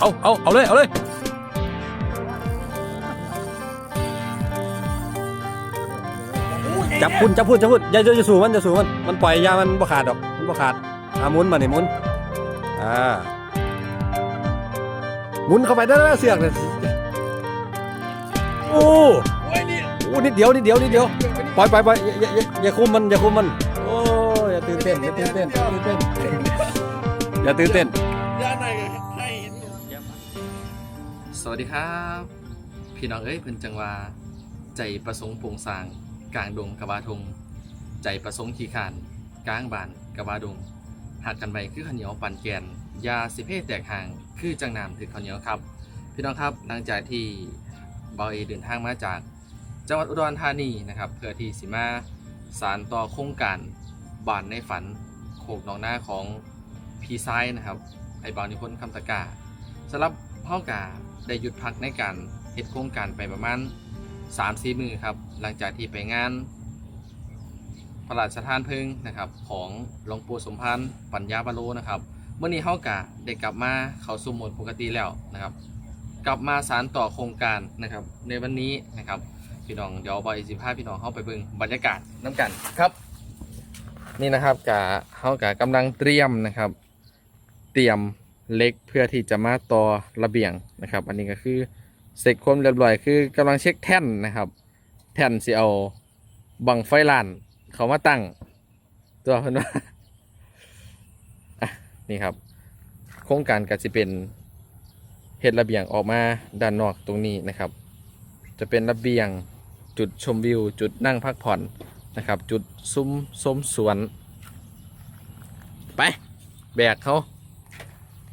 เอาเอาเอาเลย เอาเลย จับพุ่นจับพุ่นจับพุ่นอย่าอย่าสูมันอย่าสูมัน มันปล่อยยามันบ่ขาดดอก มันบ่ขาดอ่าหมุนมานี่หมุน อ่า หมุนเข้าไปได้แล้วเสือกเลยโอ้โอ้ยนี่โอ้นิดเดียวนิดเดียวนิดเดียว ปล่อยปล่อยปล่อยอย่าอย่าอย่าคุมมันอย่าคุมมัน โอ้ อย่าตื่นเต้นอย่าตื่นเต้นอย่าตื่นเต้นอย่าตื่นเต้น สวัสดีครับ พี่น้องเอ้ยเพิ่นจังว่า ใจประสงค์ปร่งสาง กลางดงกะบาทง ใจประสงค์ขี้ขาน กลางบานกะบาดงหักกันไปคือข้าวเหนียวปั่นแกน ยาสิเพศแตกห่าง คือจังนามถือข้าวเหนียวครับ พี่น้องครับหลังจากที่เบาเอเดินทางมาจาก จังหวัดอุดรธานีนะครับ เพื่อที่สิมาสารต่อโครงการบานในฝันโขกหนองหน้าของพีไซนะครับไอ้บาวนิพนธ์คำตะกาสำหรับ เฮากาได้หยุดพักในการเฮ็ดโครงการไปประมาณ3-4มือครับ หลังจากที่ไปงานพระราชทานเพลิงนะครับ ของหลวงปู่สมพันธ์ปัญญาบาโลนะครับเมื่อนี้เฮากะได้กลับมาเข้าสู่โหมดปกติแล้วนะครับ กลับมาสารต่อโครงการนะครับ ในวันนี้นะครับพี่น้องเดี๋ยวบอยสิพาพี่น้องเข้าไปเบิ่งบรรยากาศน้ำกันครับ นี่นะครับกะเฮากะกำลังเตรียมนะครับ เตรียม เล็กเพื่อที่จะมาต่อระเบียงนะครับ อันนี้ก็คือเสร็จความเรียบร้อยคือกำลังเช็คแท่นนะครับ แท่นสิเอาบังไฟลาน เขามาตั้ง ตัวเพิ่นว่าอะนี่ครับ โครงการก็จะเป็นเฮ็ดระเบียงออกมาด้านนอกตรงนี้นะครับ จะเป็นระเบียงจุดชมวิว จุดนั่งพักผ่อนนะครับ จุดซุ้มส้มสวน ไป แบกเขา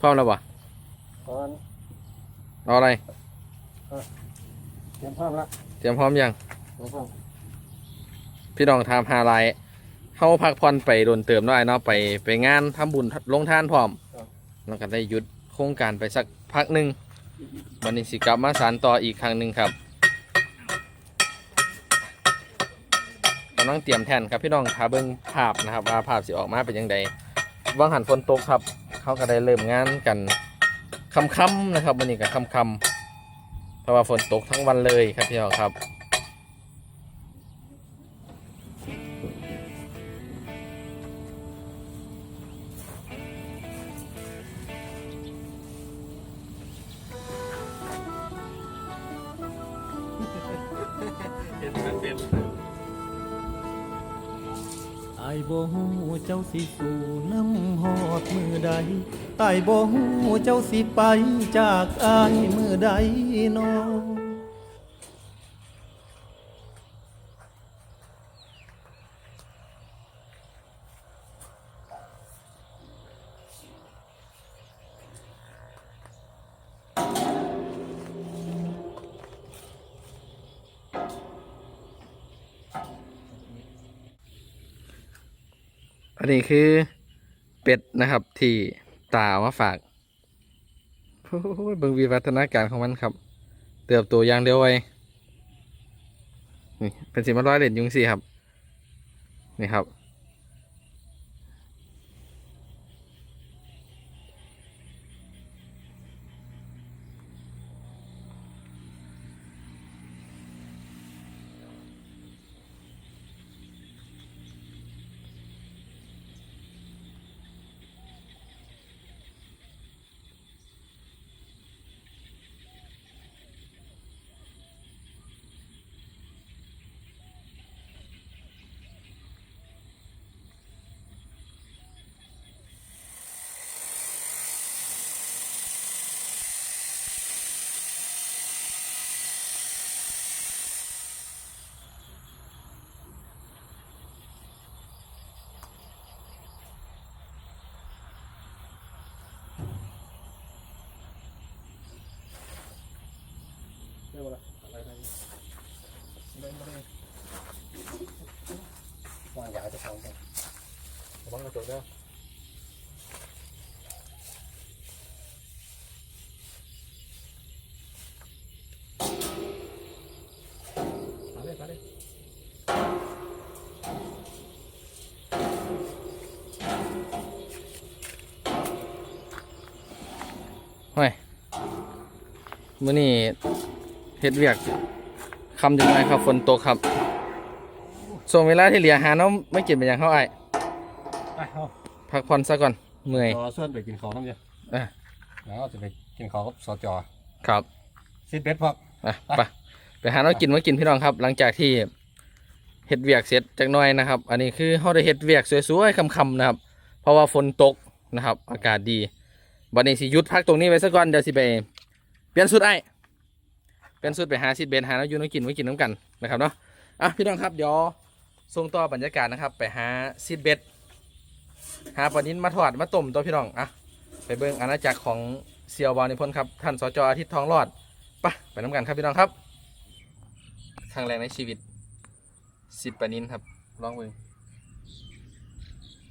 พร้อมแล้วบ่ตอนเอาอะไร เตรียมพร้อมละเตรียมพร้อมยัง เตรียมพร้อมพี่น้องทำหาไลายเข้าพักผ่อนไปโดนเติมหน่อยเนาะไปไปงานทำบุญลงทานพร้อมแล้วก็ได้หยุดโครงการไปสักพักหนึ่งวันนี้สิกลับมาสานต่ออีกครั้งหนึ่งครับกำลังเตรียมแทนครับพี่น้องทาเบิ้งภาพนะครับว่าภาพสิออกมาเป็นยังไงว่างหันฝนตกครับ เขาก็ได้เริ่มงานกันค่ำๆนะครับวันนี้ก็ค่ำๆเพราะว่าฝนตกทั้งวันเลยครับพี่น้องครับ บ่ฮู้เจ้าสิสู่น้ำหอดมือใดตายบ่ฮู้เจ้าสิไปจากอายมือใดนออั นนี้คือเป็ดนะครับที่ตาเอามาฝากโอ้โหเบิ่งวิวัฒนาการของมันครับ เติบโตอย่างเร็วไวนี่เป็นสีมาร้อยเหรียญยุงสีครับ นี่ครับ วางยาจะทำกันร เลยมาเลยเฮ้ยมื่อนี้เฮ็ดเวียกคำถึงไหนครับฝนตกครับส่งเวลาที่เหลือหาน้องไม่กินเป็นอย่างเขาไอ้ายไปเอาพักผ่อนซะก่อนเมื่อยรอส่วนไปกินของน้ำเดียวอะแล้วจะไปกินของกับสจครับ ซิดเบ็ดพอกอะไปไปหาน้องกินมากินพี่น้องครับ หลังจากที่เฮ็ดเวียกเสร็จจักหน่อยนะครับ อันนี้คือเขาได้เฮ็ดเวียกสวยๆคำๆนะครับ เพราะว่าฝนตกนะครับ อากาศดีวันนี้สิหยุดพักตรงนี้ไว้ซะก่อนเดี๋ยวสิไปเปลี่ยนสุดไอ้าย เปลี่ยนสุดไปหาซิดเบนหาน้อยูน้องกินไว้กินน้ำกันนะครับเนาะอะพี่น้องครับเดี๋ยวส่งต่อบรรยากาศนะครับ ไปหาซิดเบดหาปลานินมาทอดมาต้มตัวพี่น้องอะไปเบิ่งอาณาจักรของเซียวบอลนิพนธ์ครับท่านสจอาทิตย์ทองรอดไปไปน้ำกันครับพี่น้องครับครั้งแรกในชีวิตซิดปลานินครับลองเบิ่ง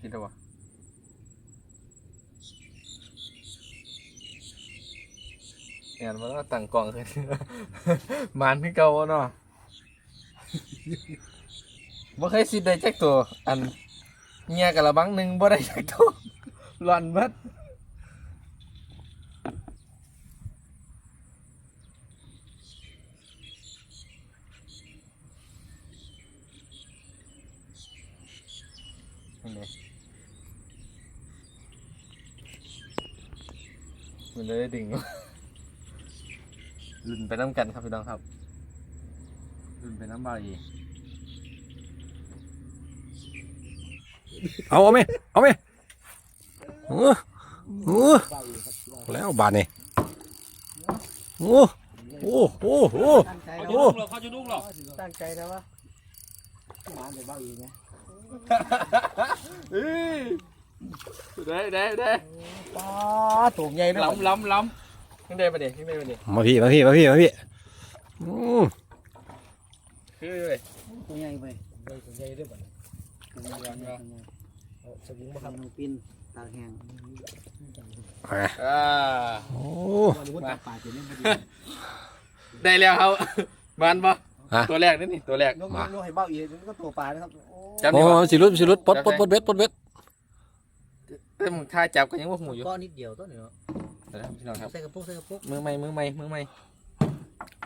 คิดดูวะ เนี่ยมันก็ตั้งกล่องขึ้น มันที่เก่าเนาะบ่เคยสิได้จักตัว อันเงียกับระบังหนึ่งบ่ได้จักตัวหล่อนเบิดนี่มันเลยดิ่ง ลุ่นไปน้ำกันครับพี่น้องครับลุ่นไปน้ำเบาอีกเอาเอาไหมเอาไหมเออเออแล้วบาทนี่โอ้โอ้โอ้โอ้เขาจะโอ้ดุ้งหรอกเขาจะดุ้งหรอกตั้งใจนะวะหมาเดี๋ยวบ้าอีกไงได้ได้ได้ป้าตูงใหญ่เลยล้ำล้ำล้ำขึ้ นได้ปะเนี่ยขึ้นได้ปะเนี่ยมาพี่มาพี่มาพี่มาพี่อืมขึ้นได้เลยตูงใหญ่ไปตูงใหญ่ด้วยบ่ตูงใหญ่ตูงใหญ่เอาสวิงมาทำน้องปินตากแห้งอะอ่า โอ้วันนี้ว่าตากปลาจะเล่นพอดีได้แล้วครับ มันปะฮะตัวแรกนี่นี่ตัวแรกยกยกให้เบ้าอีกมันก็ตัวปลานะครับโอ้จับโอ้ดีกว่าสิรุดสิรุดปลดปลดปลดเบ็ดปลดเบ็ดแต่มึงท่าจับกันยังว่าหูอยู่ก้อนนิดเดียวต้นเนาะ เดี๋ยวนะพี่น้องครับ ใส่กระปุกใส่กระปุกมือใหม่มือใหม่มือใหม่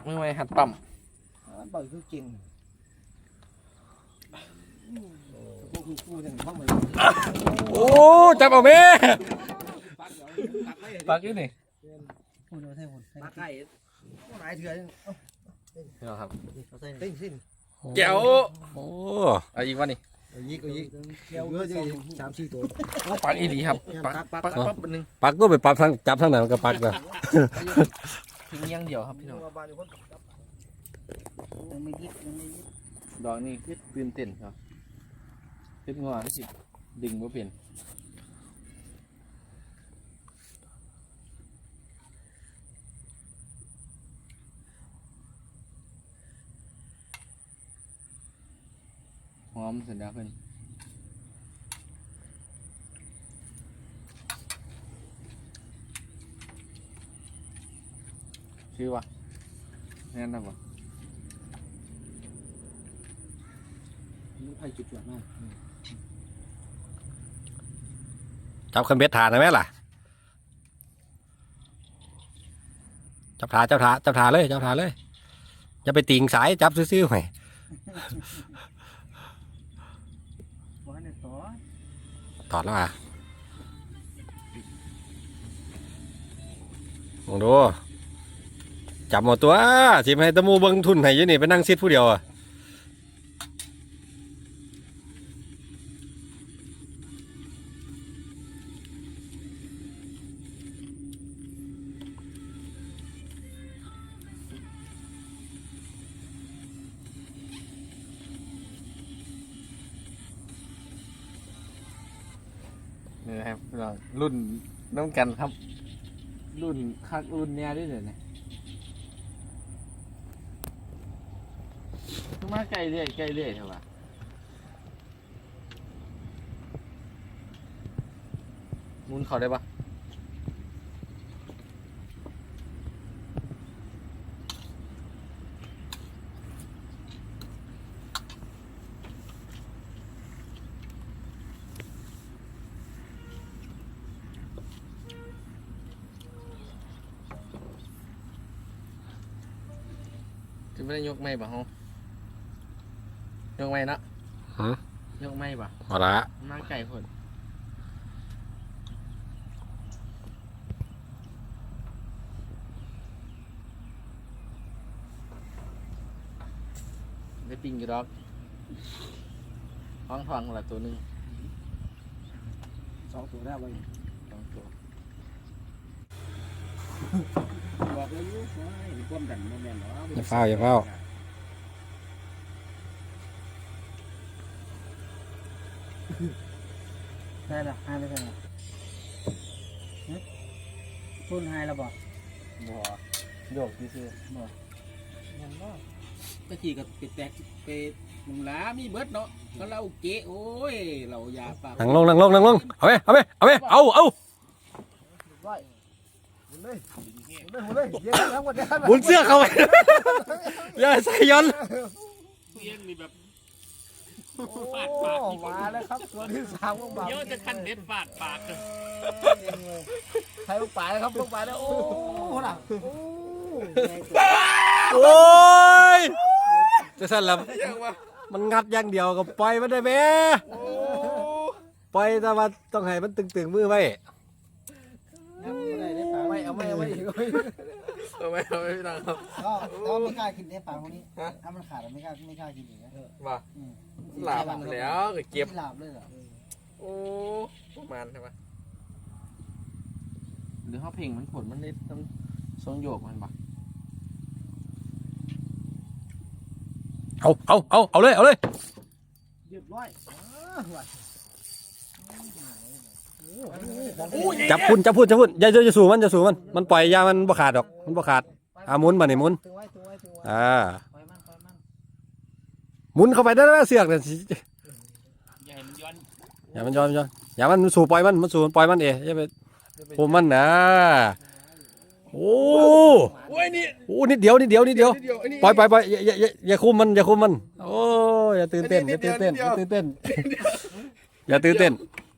มือใหม่หัดปั๊มเบ้าอีกคือเก่งกระปุกคือกู้จังห้องมันโอ้จับเอาแม่ปักอยู่นี่คุณเอาใส่หุ่นปลาไก่หลายเถื่อนพี่น้องครับเอาใส่ติ้งสิ้นแก้วโอ้เอาอีกวะนี่ ยิกก็ยิกเกี่ยวเยอะจังสามสี่ตัวโอ้ปักอีหลีครับปักปักปัปักกปักปักหนึ่งปักก็ไปปักทางจับทางไหนมันก็ปักนะทิ้งอยังเดียวครับพี่น้องบ้านอยู่คนยังไม่ยิกยังไม่ยิกดอกนี่คือตื่นเต้นครับขึ้นงอที่สิดึงบ่เปลี่ยน หอมเสร็จแล้วเพิ่นชื่อว่าแน่นอนบ่มันไผ่จุดๆมากจับคันเบ็ดฐานได้ไหมล่ะ จับฐานจับฐานจับฐานเลย จับฐานเลย อย่าไปติ่งสายจับซื่อๆหน่อยว่าเนี่ย ตอถอดแล้วอะมองดูจับหมดตัวสิให้ตะมูเบิ้งทุนให้อยี่นี่ไปนั่งซิดผู้เดียวอะ นะครับร,รุ่นน้ำกันครับ รุ่นคักรุ่นเนี้ยด้วยเลยนะขึ้นมาใกล้เรื่อยใกล้เรื่อยเท่าไหร่มุนเขาได้ปะ ไม่ได้ยกไม่บ่เฮายกไม่เนาะฮะยกไม่บ่เอาละมาไก่ผลได้ปิงอยู่ดอกห้องทองละตัวหนึ่งสองตัวได้ไว้สองตัว บอกเลยลูกว่าให้ความดันโมเมนต์หรออย่าเฝ้าอย่าเฝ้าได้ละหายไปใช่ไหมทุนหายแล้วบอกบัวโยกที่ซื้อยังบ่ตะกี้ก็ไปแตกไปมึงล้ามีเบิดเนาะก็เล่าเกะโอ้ยเรายาปากนั่งลงนั่งลงนั่งลงเอาไหมเอาไหมเอาไหมเอาเอา บุญเสื้อเข้าไป อย่าใส่ย้อนเสียงนี่แบบปาดปากมาแล้วครับตัวที่สามของบ่าวเดี๋ยวจะคันเด็ดปาดปากเลยใครลูกปลายครับลูกปลายแล้วโอ้โหล่ะโอ้โอ้ยจะสั่นละมันงัดอย่างเดียวก็ปล่อยมันได้ไหมปล่อยแต่ว่าต้องให้มันตึงๆมือไว้ไม่ เอาไม่เอาไม่เอาไหมเอาไมพี่น้องครับ ก็ก็ไม่กล้ากินได้ปลาพวกนี้ถ้ามันขาดอะไม่กล้าไม่กล้ากินอีกนะว่าอืมหลับแล้วก็เก็บ หลับเลยเหรอโอ้ประมาณใช่ปะหรือเขาเพลงมันผลมันได้ต้องทรงโยกมันปะเอาเอาเอาเอาเลยเอาเลยเรียบร้อย จับพุ่นจับพุ่นจับพุ่นอย่าอย่าอย่าสู่มันอย่าสู่มัน มันปล่อยยามันบ่ขาดดอก มันบ่ขาดอ่าหมุนมานี่หมุนอ่าปล่อยมันปล่อยมันหมุนเข้าไปได้แล้วเสือกน่ะสิอย่ามันย้อนอย่ามันย้อนย้อนอย่ามันสู่ปล่อยมันมันสู่ปล่อยมันเองอย่าไปโมมันนะโอ้โอ้ยนี่โหนิดเดียวนิดเดียวนิดเดียวปล่อยปล่อยปล่อยอย่าอย่าอย่าคุมมันอย่าคุมมันโอ้ยอย่าตื่นเต้นอย่าตื่นเต้นอย่าตื่นเต้นอย่าตื่นเต้น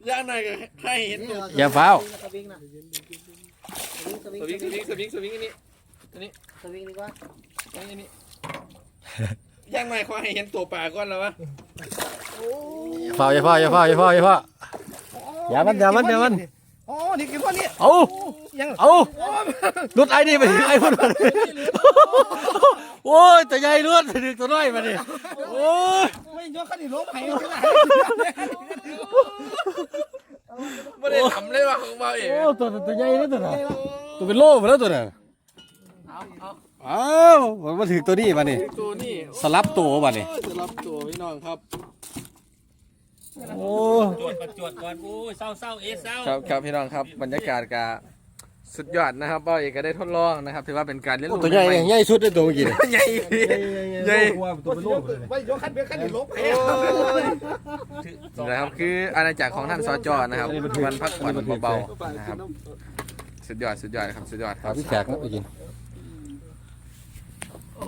ย่างหน่อยก็ให้เห็นอย่าฟ้าวสวิงนะสวิงสวิงสวิงสวิงสวิงอันนี้สวิงดีกว่าอันนี้อันนี้ย่างหน่อยขอให้เห็นตัวปลาก่อนแล้ววะอย่าฟ้าวอย่าฟ้าวอย่าฟ้าวอย่าฟ้าวอย่าฟ้าวอย่ามันอย่ามันอย่ามัน อ๋อ นี่กินพ่อนี่เอา ยังเอาลุดไอ้นี่ไปถึงไอ้คนมันโอ้ยแต่ใหญ่ลุดถึงตัวน้อยมาดิโอ้ยไม่ยกขันนี่ล้มไห้ไม่ได้ทำเลยว่ะของเบาเองโอ้ตัวตัวใหญ่เลยตัวน่ะตัวเป็นโล่มาแล้วตัวน่ะเอาเอาอ้าวมันมาถึงตัวนี้มานี่ตัวนี้สลับตัวมานี่จะรับตัวพี่น้องครับ โอ้จวดประจวดก่อนโอ้ยเศร้าเศร้าเอ๊ะเศร้าครับครับพี่น้องครับบรรยากาศกาสุดยอดนะครับเบาเอกก็ได้ทดลองนะครับถือว่าเป็นการเรียนรู้ตัวใหญ่ม่ใหญ่สุดในตัวเมื่อกี้เนี่ยใหญ่พี่ใหญ่ตัวเป็นโล่เลยไม่ยกขันเบียร์ขันนี่ล้มไห้นะครับคืออาณาจักรของท่านสจนะครับมันพักผ่อนเบาๆนะครับสุดยอดสุดยอดครับสุดยอดคครัรับบพี่แขกนะไปกินเ